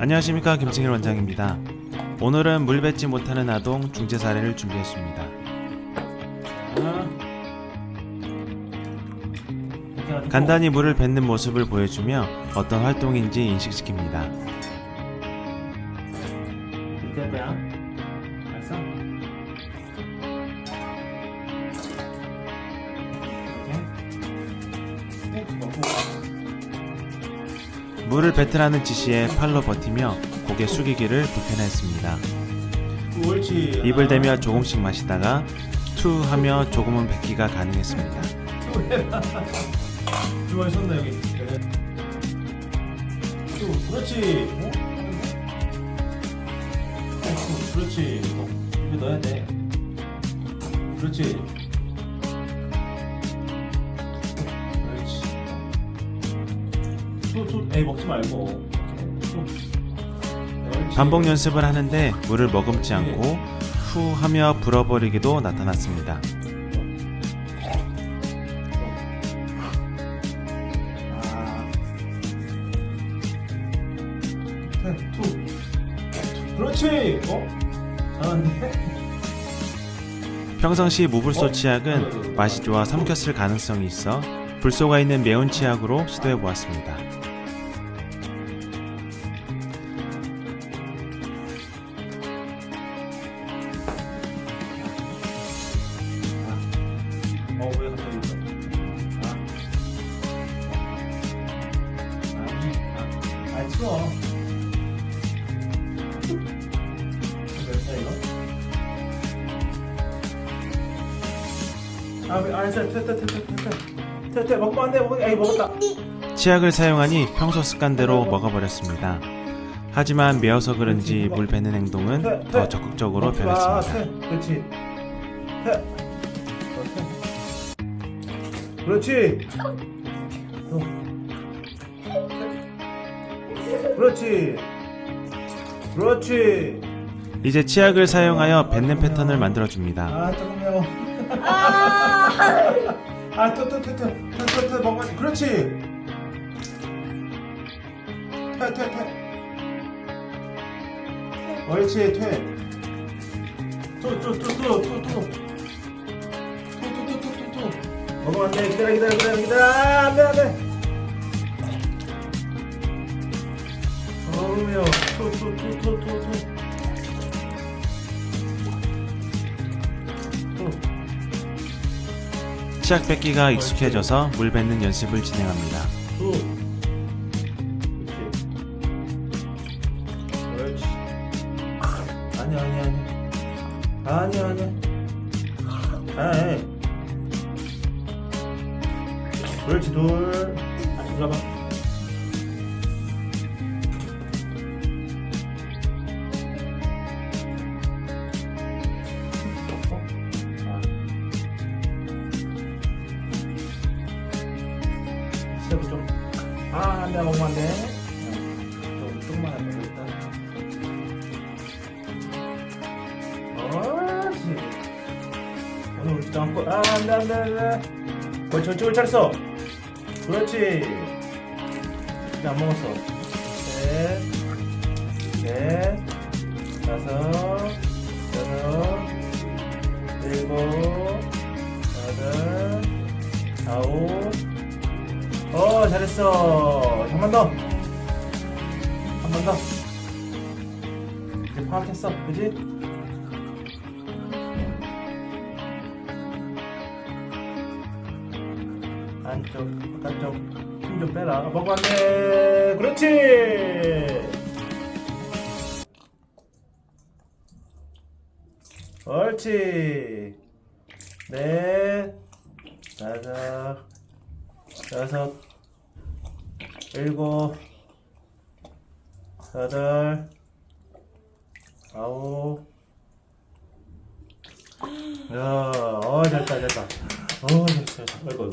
안녕하십니까 김승일 원장입니다. 오늘은 물 뱉지 못하는 아동 중재 사례를 준비했습니다. 간단히 물을 뱉는 모습을 보여주며 어떤 활동인지 인식시킵니다. 물을 뱉으라는 지시에 팔로 버티며 고개 숙이기를 불편했습니다. 입을 대며 조금씩 마시다가 투 하며 조금은 뱉기가 가능했습니다. 주머니 손나 여기. 그렇지. 어? 어, 그렇지. 어, 입에 넣어야 돼. 그렇지. 그렇지. 에이 먹지 말고. 반복 연습을 하는데 물을 머금지 않고 후 하며 불어버리기도 나타났습니다. 아. 네. 그렇지. 어? 잘하는데? 평상시 무불소 치약은 맛이 좋아 삼켰을 가능성이 있어 불소가 있는 매운 치약으로 시도해 보았습니다. 치약을 사용하니 평소 습관대로 먹어버렸습니다. 하지만 매워서 그런지 물 뱉는 행동은 더 적극적으로 변했습니다. 태, 그렇지. 그렇지. 그렇지. 그렇지. 이제 치약을 사용하여 뱉는 패턴을 만들어줍니다. 아, 조금 매워. 아, 또, 또, 또, 또, 또, 또, 또, 먹어. 그렇지. 퇴, 퇴, 퇴. 옳지, 퇴. 또, 또, 또, 또, 또, 또. 또, 또, 또, 또, 또, 또. 먹으면 안 돼. 기다려, 기다려, 기다려, 기다려. 아, 안 돼, 안 돼. 어우, 매워. 또, 또, 또, 또, 또, 또. 또. 치약 뱉기가 익숙해져서 물 뱉는 연습을 진행합니다. 또. 그렇지. 그렇지. 아니야, 아니야, 아니야. 아니야, 아니야. 아이. 그렇지, 둘. 아, 이리 와봐. 어? 아. 세부 좀. 아, 안 돼, 먹으면 안 돼. 좀, 조금만 안 돼, 일단. 옳지. 오늘 울지도 않고, 아, 안 돼, 안 돼, 안 돼. 옳지, 옳지, 옳지, 잘했어. 그렇지. 근데 안 먹었어. 셋, 넷, 다섯, 여섯, 일곱, 여덟, 아홉, 어 잘했어 한 번 더 한 번 더 이제 파악했어 그지? 안쪽 바깥쪽 힘 좀 빼라. 먹으면 안돼. 그렇지! 옳지. 넷 다섯. 여섯, 일곱, 여덟, 아홉. 야, 어, 됐다, 됐다. 어, 됐다, 됐다. 아이고.